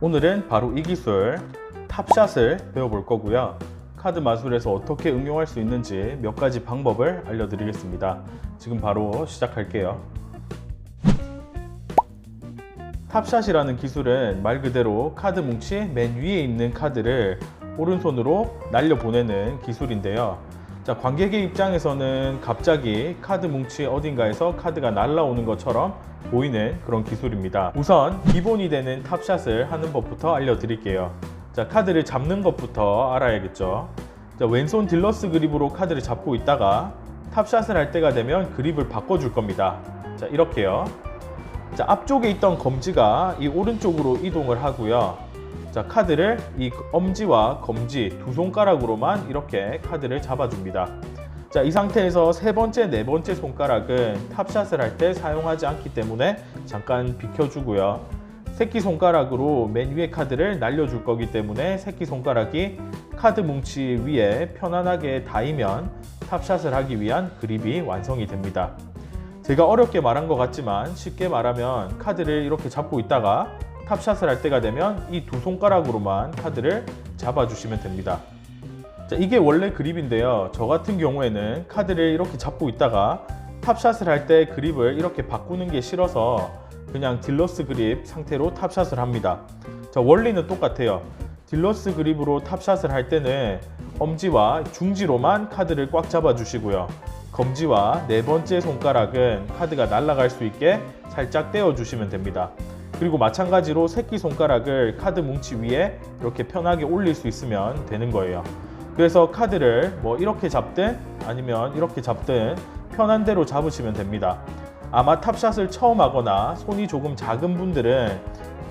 오늘은 바로 이 기술 탑샷을 배워볼 거고요. 카드 마술에서 어떻게 응용할 수 있는지 몇 가지 방법을 알려드리겠습니다. 지금 바로 시작할게요. 탑샷이라는 기술은 말 그대로 카드 뭉치 맨 위에 있는 카드를 오른손으로 날려보내는 기술인데요. 자, 관객의 입장에서는 갑자기 카드 뭉치 어딘가에서 카드가 날라오는 것처럼 보이는 그런 기술입니다. 우선 기본이 되는 탑샷을 하는 법부터 알려드릴게요. 자, 카드를 잡는 것부터 알아야겠죠. 자, 왼손 딜러스 그립으로 카드를 잡고 있다가 탑샷을 할 때가 되면 그립을 바꿔줄 겁니다. 자, 이렇게요. 자, 앞쪽에 있던 검지가 이 오른쪽으로 이동을 하고요. 자, 카드를 이 엄지와 검지 두 손가락으로만 이렇게 카드를 잡아줍니다. 자, 이 상태에서 세 번째, 네 번째 손가락은 탑샷을 할 때 사용하지 않기 때문에 잠깐 비켜주고요. 새끼 손가락으로 맨 위에 카드를 날려줄 거기 때문에 새끼 손가락이 카드 뭉치 위에 편안하게 닿으면 탑샷을 하기 위한 그립이 완성이 됩니다. 제가 어렵게 말한 것 같지만 쉽게 말하면 카드를 이렇게 잡고 있다가 탑샷을 할 때가 되면 이 두 손가락으로만 카드를 잡아주시면 됩니다. 자, 이게 원래 그립인데요. 저 같은 경우에는 카드를 이렇게 잡고 있다가 탑샷을 할 때 그립을 이렇게 바꾸는 게 싫어서 그냥 딜러스 그립 상태로 탑샷을 합니다. 자, 원리는 똑같아요. 딜러스 그립으로 탑샷을 할 때는 엄지와 중지로만 카드를 꽉 잡아주시고요. 검지와 네 번째 손가락은 카드가 날아갈 수 있게 살짝 떼어주시면 됩니다. 그리고 마찬가지로 새끼 손가락을 카드 뭉치 위에 이렇게 편하게 올릴 수 있으면 되는 거예요. 그래서 카드를 뭐 이렇게 잡든 아니면 이렇게 잡든 편한 대로 잡으시면 됩니다. 아마 탑샷을 처음 하거나 손이 조금 작은 분들은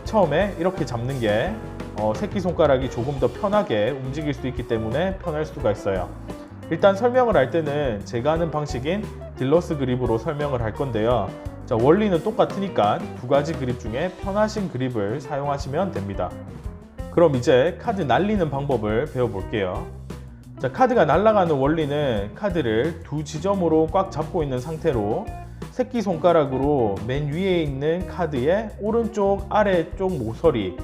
처음에 이렇게 잡는 게 어, 새끼손가락이 조금 더 편하게 움직일 수 있기 때문에 편할 수가 있어요. 일단 설명을 할 때는 제가 하는 방식인 딜러스 그립으로 설명을 할 건데요. 자, 원리는 똑같으니까 두 가지 그립 중에 편하신 그립을 사용하시면 됩니다. 그럼 이제 카드 날리는 방법을 배워볼게요. 자, 카드가 날아가는 원리는 카드를 두 지점으로 꽉 잡고 있는 상태로 새끼 손가락으로 맨 위에 있는 카드의 오른쪽 아래쪽 모서리를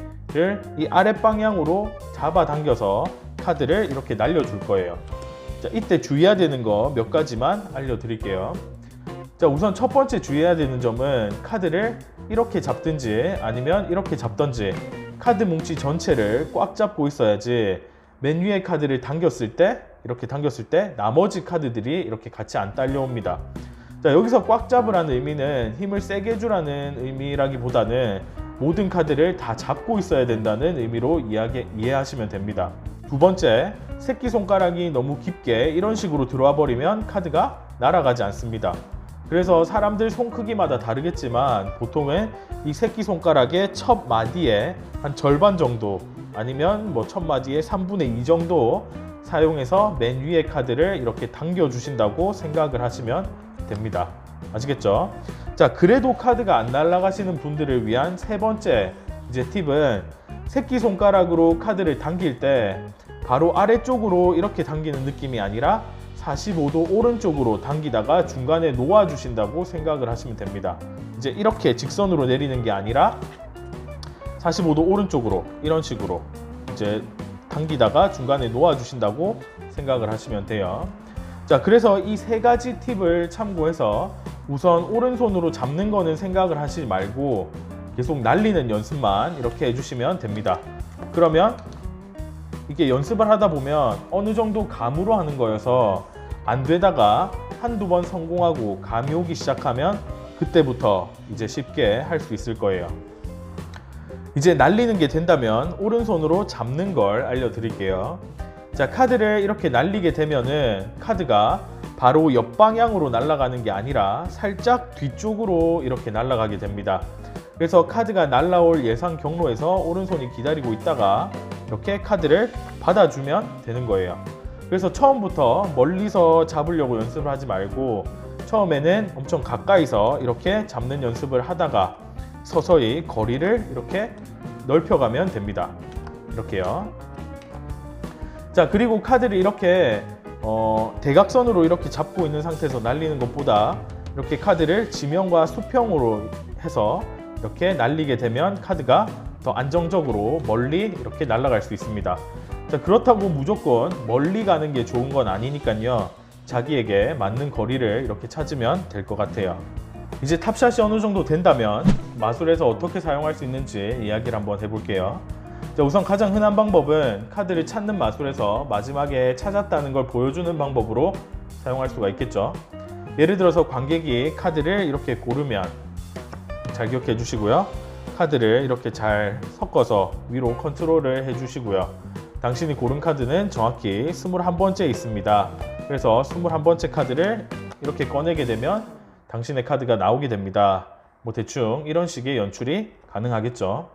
이 아래 방향으로 잡아 당겨서 카드를 이렇게 날려줄 거예요. 자, 이때 주의해야 되는 거 몇 가지만 알려드릴게요. 자, 우선 첫 번째 주의해야 되는 점은 카드를 이렇게 잡든지 아니면 이렇게 잡든지 카드 뭉치 전체를 꽉 잡고 있어야지 맨 위에 카드를 당겼을 때 이렇게 당겼을 때 나머지 카드들이 이렇게 같이 안 딸려옵니다. 자, 여기서 꽉 잡으라는 의미는 힘을 세게 주라는 의미라기보다는 모든 카드를 다 잡고 있어야 된다는 의미로 이해하게, 이해하시면 됩니다. 두 번째, 새끼손가락이 너무 깊게 이런 식으로 들어와 버리면 카드가 날아가지 않습니다. 그래서 사람들 손 크기마다 다르겠지만 보통은 이 새끼손가락의 첫 마디에 한 절반 정도 아니면 뭐 첫 마디의 3분의 2 정도 사용해서 맨 위에 카드를 이렇게 당겨 주신다고 생각을 하시면 됩니다. 아시겠죠? 자, 그래도 카드가 안 날아가시는 분들을 위한 세 번째 이제 팁은 새끼 손가락으로 카드를 당길 때 바로 아래쪽으로 이렇게 당기는 느낌이 아니라 45도 오른쪽으로 당기다가 중간에 놓아 주신다고 생각을 하시면 됩니다. 이제 이렇게 직선으로 내리는 게 아니라 45도 오른쪽으로 이런 식으로 이제 당기다가 중간에 놓아 주신다고 생각을 하시면 돼요. 자, 그래서 이 세 가지 팁을 참고해서 우선 오른손으로 잡는 거는 생각을 하시지 말고 계속 날리는 연습만 이렇게 해주시면 됩니다. 그러면 이게 연습을 하다 보면 어느 정도 감으로 하는 거여서 안 되다가 한두 번 성공하고 감이 오기 시작하면 그때부터 이제 쉽게 할 수 있을 거예요. 이제 날리는 게 된다면 오른손으로 잡는 걸 알려드릴게요. 자, 카드를 이렇게 날리게 되면은 카드가 바로 옆방향으로 날아가는 게 아니라 살짝 뒤쪽으로 이렇게 날아가게 됩니다. 그래서 카드가 날아올 예상 경로에서 오른손이 기다리고 있다가 이렇게 카드를 받아주면 되는 거예요. 그래서 처음부터 멀리서 잡으려고 연습을 하지 말고 처음에는 엄청 가까이서 이렇게 잡는 연습을 하다가 서서히 거리를 이렇게 넓혀가면 됩니다. 이렇게요. 자, 그리고 카드를 이렇게 어, 대각선으로 이렇게 잡고 있는 상태에서 날리는 것보다 이렇게 카드를 지면과 수평으로 해서 이렇게 날리게 되면 카드가 더 안정적으로 멀리 이렇게 날아갈 수 있습니다. 자, 그렇다고 무조건 멀리 가는 게 좋은 건 아니니까요. 자기에게 맞는 거리를 이렇게 찾으면 될 것 같아요. 이제 탑샷이 어느 정도 된다면 마술에서 어떻게 사용할 수 있는지 이야기를 한번 해볼게요. 자, 우선 가장 흔한 방법은 카드를 찾는 마술에서 마지막에 찾았다는 걸 보여주는 방법으로 사용할 수가 있겠죠. 예를 들어서 관객이 카드를 이렇게 고르면 잘 기억해 주시고요. 카드를 이렇게 잘 섞어서 위로 컨트롤을 해 주시고요. 당신이 고른 카드는 정확히 21번째 있습니다. 그래서 21번째 카드를 이렇게 꺼내게 되면 당신의 카드가 나오게 됩니다. 뭐 대충 이런 식의 연출이 가능하겠죠.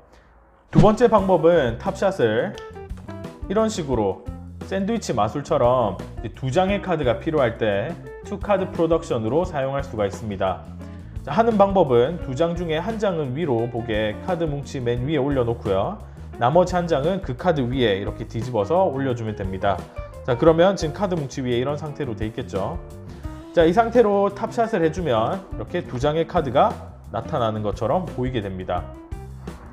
두 번째 방법은 탑샷을 이런 식으로 샌드위치 마술처럼 두 장의 카드가 필요할 때 투 카드 프로덕션으로 사용할 수가 있습니다. 자, 하는 방법은 두 장 중에 한 장은 위로 보게 카드 뭉치 맨 위에 올려놓고요. 나머지 한 장은 그 카드 위에 이렇게 뒤집어서 올려주면 됩니다. 자 그러면 지금 카드 뭉치 위에 이런 상태로 돼 있겠죠. 자 이 상태로 탑샷을 해주면 이렇게 두 장의 카드가 나타나는 것처럼 보이게 됩니다.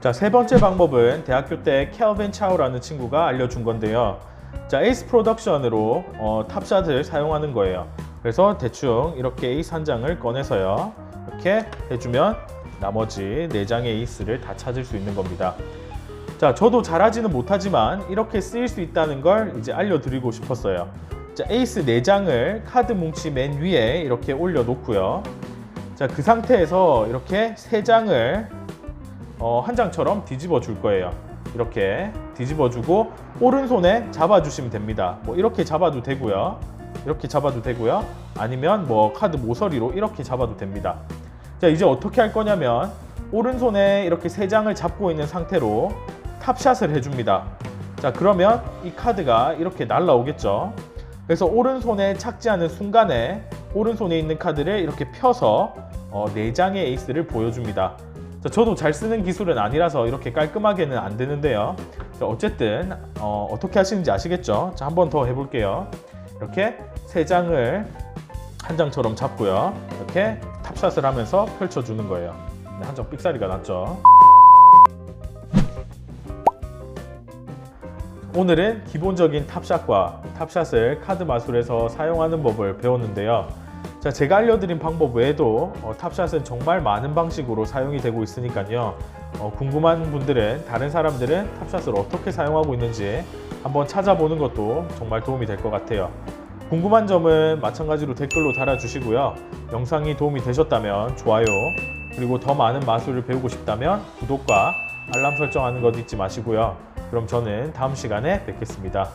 자, 세 번째 방법은 대학교 때 켈빈 차우라는 친구가 알려준 건데요. 자, 에이스 프로덕션으로 어, 탑샷을 사용하는 거예요. 그래서 대충 이렇게 에이스 한 장을 꺼내서요. 이렇게 해주면 나머지 네 장의 에이스를 다 찾을 수 있는 겁니다. 자, 저도 잘하지는 못하지만 이렇게 쓰일 수 있다는 걸 이제 알려드리고 싶었어요. 자, 에이스 4장을 카드 뭉치 맨 위에 이렇게 올려놓고요. 자, 그 상태에서 이렇게 3장을 어, 한 장처럼 뒤집어 줄 거예요. 이렇게 뒤집어 주고 오른손에 잡아 주시면 됩니다. 뭐 이렇게 잡아도 되고요. 이렇게 잡아도 되고요. 아니면 뭐 카드 모서리로 이렇게 잡아도 됩니다. 자, 이제 어떻게 할 거냐면 오른손에 이렇게 세 장을 잡고 있는 상태로 탑샷을 해줍니다. 자, 그러면 이 카드가 이렇게 날라오겠죠. 그래서 오른손에 착지하는 순간에 오른손에 있는 카드를 이렇게 펴서 어, 4장의 에이스를 보여줍니다. 자, 저도 잘 쓰는 기술은 아니라서 이렇게 깔끔하게는 안 되는데요. 자, 어쨌든 어, 떻게 하시는지 아시겠죠? 자, 한 번 더 해볼게요. 이렇게 세 장을 한 장처럼 잡고요. 이렇게 탑샷을 하면서 펼쳐주는 거예요. 네, 한장 삑사리가 났죠. 오늘은 기본적인 탑샷과 탑샷을 카드 마술에서 사용하는 법을 배웠는데요. 자, 제가 알려드린 방법 외에도 어, 탑샷은 정말 많은 방식으로 사용이 되고 있으니까요. 어, 궁금한 분들은 다른 사람들은 탑샷을 어떻게 사용하고 있는지 한번 찾아보는 것도 정말 도움이 될 것 같아요. 궁금한 점은 마찬가지로 댓글로 달아주시고요. 영상이 도움이 되셨다면 좋아요, 그리고 더 많은 마술을 배우고 싶다면 구독과 알람 설정하는 것 잊지 마시고요. 그럼 저는 다음 시간에 뵙겠습니다.